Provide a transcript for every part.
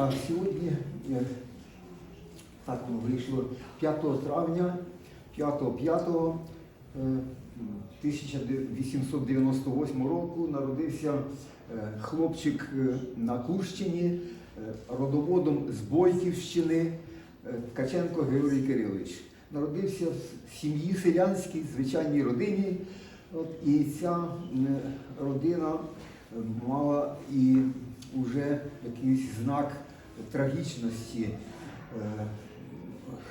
А сьогодні е, так воно вийшло 5 травня, 5-5 е, 1898 року народився е, хлопчик е, на Курщині, е, родоводом з Бойківщини е, Ткаченко Георгій Кирилович. Народився в сім'ї селянській, звичайній родині. От, і ця е, родина е, мала і вже якийсь знак трагічності. Е,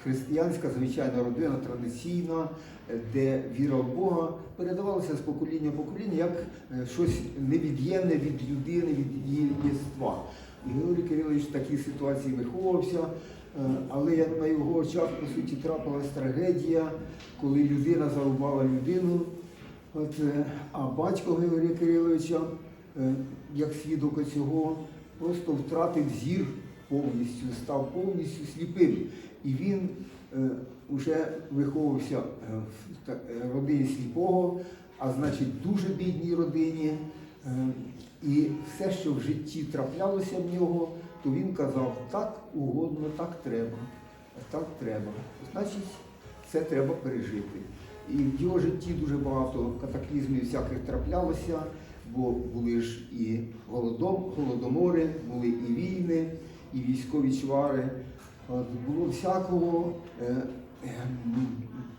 Християнська звичайна родина традиційна, де віра в Бога передавалася з покоління в покоління як е, щось невід'ємне від людини, від її єства. І Георгій Кирилович в такій ситуації виховувався, е, але на його очах, по суті, трапилась трагедія, коли людина зарубала людину. От, а батько Георгія Кириловича, як свідок цього, просто втратив зір повністю, став повністю сліпим. І він е, вже виховувався е, в е, родині сліпого, а значить дуже бідній родині. Е, І все, що в житті траплялося в нього, то він казав, так угодно, так треба, так треба. Значить, це треба пережити. І в його житті дуже багато катаклізмів всяких траплялося, бо були ж і голодом, голодомори, були і війни, і військові чвари. Було всякого. Е, е,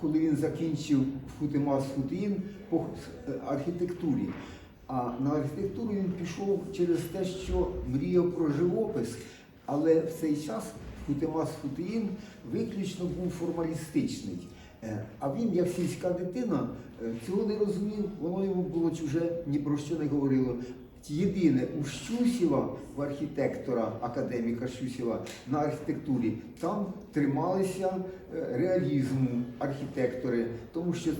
Коли він закінчив Футимас Футиїн по е, архітектурі. А на архітектуру він пішов через те, що мріяв про живопис, але в цей час Футимас Футиїн виключно був формалістичний. А він, як сільська дитина, цього не розумів, воно йому було чуже, ні про що не говорило. Єдине, у Щусєва, в архітектора, академіка Щусєва на архітектурі, там трималися е, реалізму архітектори, тому що,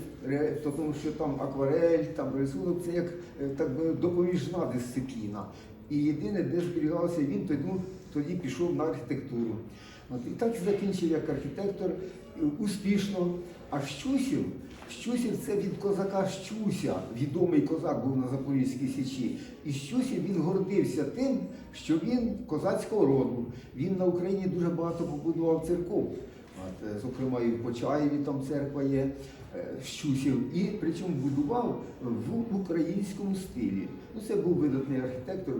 то- тому що там акварель, там рисунок, це як е, так допоміжна дисципліна. І єдине, де зберігалося він, тоді, тоді пішов на архітектуру. От, і так закінчив як архітектор успішно. А Щусів, Щусів це від козака Щуся, відомий козак був на Запорізькій Січі. І Щусів він гордився тим, що він козацького роду. Він на Україні дуже багато побудував церков. Е, зокрема, і в Почаєві там церква є Щусів, і причому будував в українському стилі. Ну, це був видатний архітектор.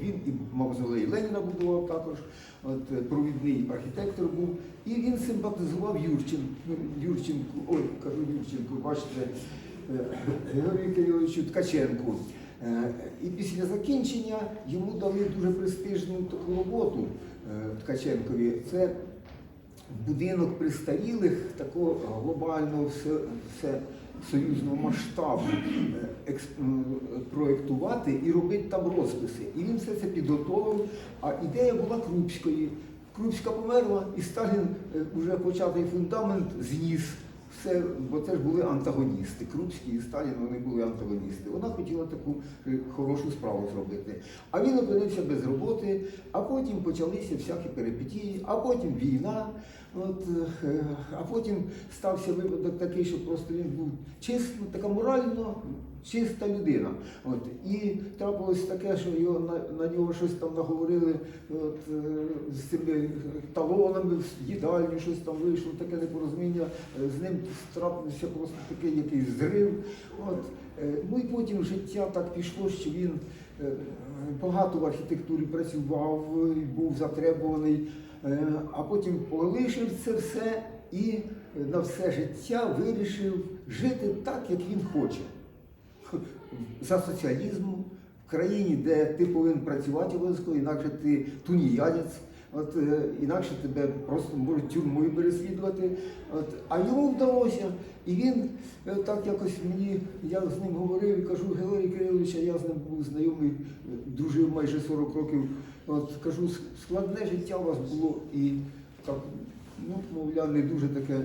Він і мавзолей Леніна будував також. От, е, провідний архітектор був. І він симпатизував Юрченку. Юрченку, ой, кажу Юрченку, бачите, е, Георгію Кириловичу Ткаченку. Е, І після закінчення йому дали дуже престижну таку роботу е, Ткаченкові. Це будинок престарілих такого глобального все, союзного масштабу е, проєктувати і робити там розписи. І він все це підготовив. А ідея була Крупської. Крупська померла, і Сталін вже початий фундамент зніс. Все, бо це ж були антагоністи. Крупський і Сталін вони були антагоністи. Вона хотіла таку е, хорошу справу зробити. А він опинився без роботи, а потім почалися всякі перипетії, а потім війна. От, е, а потім стався випадок такий, що просто він був чисто, така морально чиста людина. От, і трапилось таке, що його на, на нього щось там наговорили от, е, з цими талонами в їдальню, щось там вийшло, таке непорозуміння. Е, З ним трапився просто такий якийсь зрив. От, ну і потім життя так пішло, що він багато в архітектурі працював, і був затребуваний, е, а потім полишив це все і на все життя вирішив жити так, як він хоче. За соціалізмом, в країні, де ти повинен працювати обов'язково, інакше ти туніянець, от, е, інакше тебе просто можуть тюрмою переслідувати. От, а йому вдалося. І він е, так якось мені, я з ним говорив і кажу, Георгій Кирилович, я з ним був знайомий, е, дружив майже 40 років. От кажу, складне життя у вас було і так, ну, мовляв, не дуже таке.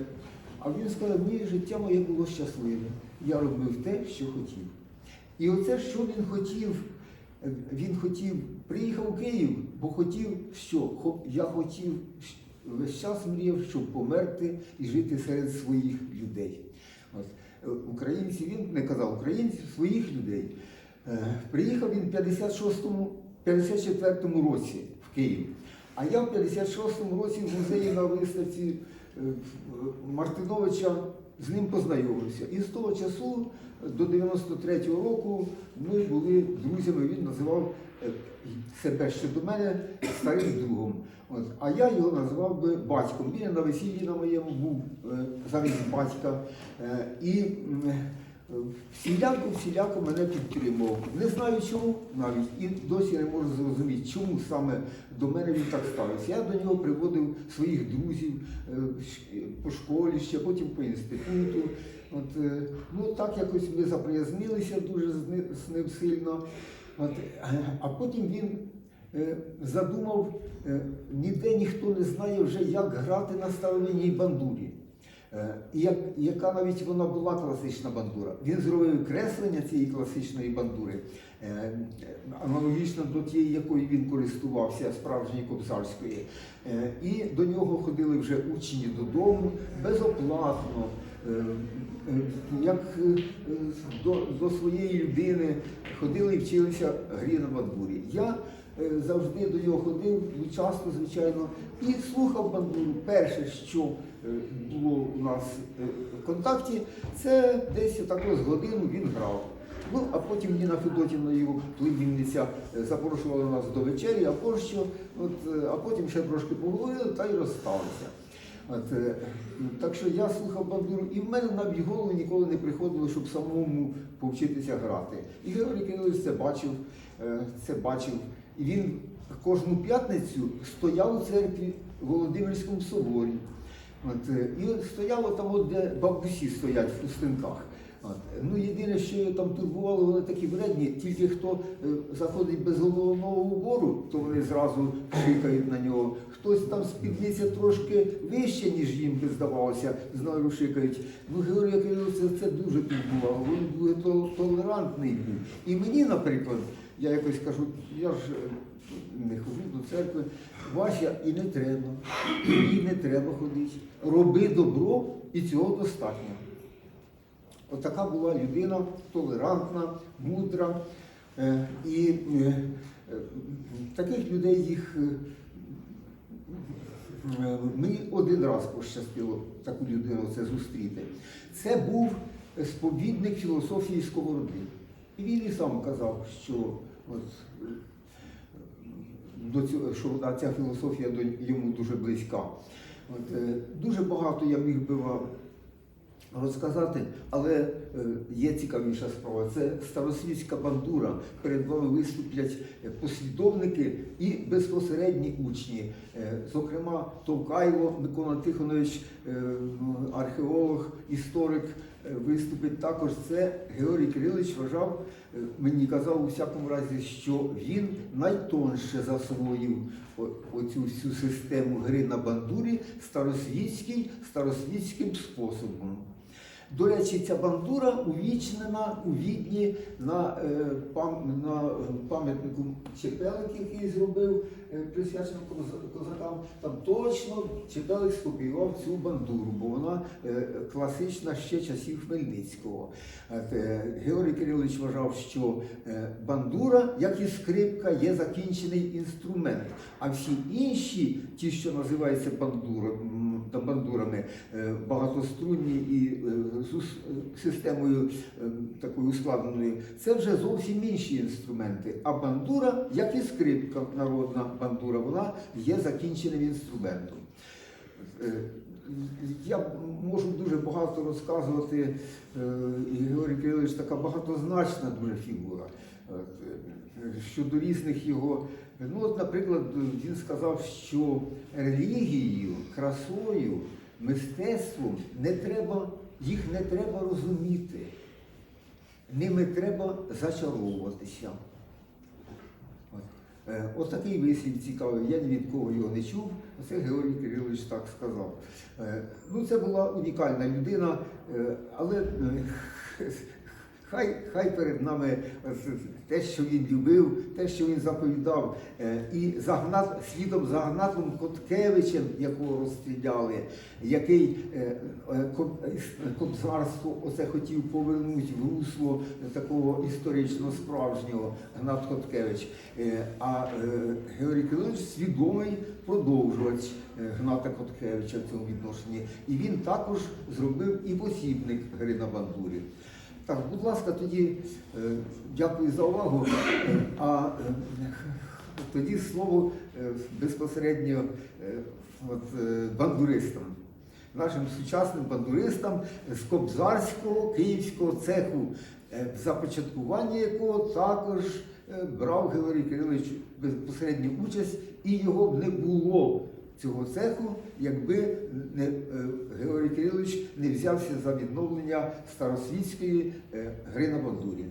А він сказав, ні, життя моє було щасливе. Я робив те, що хотів. І оце, що він хотів, він хотів, приїхав у Київ, бо хотів, що я хотів, весь час мріяв, щоб померти і жити серед своїх людей. От. Е, Українці, він не казав українців, своїх людей. Е, Приїхав він в 56-му, 54-му році в Київ. А я в 56-му році в музеї на виставці е, Мартиновича з ним познайомився. І з того часу до 93-го року ми були друзями. Він називав е, себе ще до мене старим другом. От. А я його назвав би батьком. Він на весіллі на моєму був е, замість батька. Е, і всіляко, всіляко мене підтримував. Не знаю чому навіть і досі не можу зрозуміти, чому саме до мене він так ставився. Я до нього приводив своїх друзів е, по школі, ще потім по інституту. От, е, ну так якось ми заприязнилися дуже з ним сильно. От, е, а потім він задумав, ніде ніхто не знає вже, як грати на старовинній бандурі. Е, І як, яка навіть вона була класична бандура. Він зробив креслення цієї класичної бандури, е, аналогічно до тієї, якою він користувався, справжньої кобзарської. Е, І до нього ходили вже учні додому безоплатно. Як до, до своєї людини ходили і вчилися грі на бандурі. Я завжди до нього ходив, часто, звичайно, і слухав бандуру. Перше, що було у нас е, в контакті, це десь таку з годину він грав. Ну, а потім Ніна Федотівна, його племінниця, е, запрошувала нас до вечері, а пощо, от, е, а потім ще трошки поговорили та й розсталися. От, е, так що я слухав бандуру, і в мене навіть голову ніколи не приходило, щоб самому повчитися грати. І Георгій Кирилович це бачив, е, це бачив. І він кожну п'ятницю стояв у церкві в Володимирському соборі. От, е, і стояло там, от, де бабусі стоять в хустинках. От. Ну, єдине, що там турбувало, вони такі вредні, тільки хто е, заходить без головного убору, то вони зразу шикають на нього. Хтось там спідниця трошки вище, ніж їм би здавалося, знову шикають. Ну, Георгій Кирилович це, це дуже турбувало. Він дуже толерантний був. І мені, наприклад, я якось кажу, я ж е, не ходжу до церкви, Вася, і не треба, і не треба ходити. Роби добро, і цього достатньо. Отака була людина толерантна, мудра. Е, І е, таких людей їх е, мені один раз пощастило таку людину це зустріти. Це був сповідник філософії Сковороди. І він і сам казав, що от, до цього, що ця філософія до йому дуже близька. От, е, дуже багато я міг би вам розказати, але є цікавіша справа. Це старосвітська бандура. Перед вами виступлять е, послідовники і безпосередні учні. Е, Зокрема, Товкайло Микола Тихонович, е, археолог, історик, е, виступить також. Це Георгій Кирилович вважав, е, мені казав у всякому разі, що він найтонше засвоїв оцю всю систему гри на бандурі старосвітський, старосвітським способом. До речі, ця бандура увічнена у Відні на, е, на пам'ятнику Чепелик, який зробив е, присвячений козакам. Там точно Чепелик скопіював цю бандуру, бо вона е, класична ще часів Хмельницького. Георгій Кирилович вважав, що бандура, як і скрипка, є закінчений інструмент. А всі інші, ті, що називаються бандура- та бандурами, е, багатострунні і е, з системою е, такою ускладненою, це вже зовсім інші інструменти. А бандура, як і скрипка, народна бандура, вона є закінченим інструментом. Я можу дуже багато розказувати, і Георгій Кирилович така багатозначна дуже фігура. Е, Щодо різних його, ну от, наприклад, він сказав, що релігією, красою, мистецтвом не треба, їх не треба розуміти, ними треба зачаровуватися. От. Е, Ось такий вислів цікавий, я ні від кого його не чув. Це Георгій Кирилович так сказав. Е, Ну, це була унікальна людина, але Хай, хай перед нами те, що він любив, те, що він заповідав, е, і загнат, слідом за Гнатом Коткевичем, якого розстріляли, який е, е, ко- кобзарство оце хотів повернути в русло такого історично справжнього Гнат Коткевич. А Георгій Кирилович свідомий продовжувач Гната Коткевича в цьому відношенні. І він також зробив і посібник Гри бандурі. Так, будь ласка, тоді е, дякую за увагу. Е, А е, тоді слово безпосередньо от, бандуристам, нашим сучасним бандуристам з Кобзарського київського цеху, в започаткуванні якого також брав Георгій Кирилович безпосередню участь, і його б не було цього цеху, якби не, е, Георгій Кирилович не взявся за відновлення старосвітської е, гри на бандурі.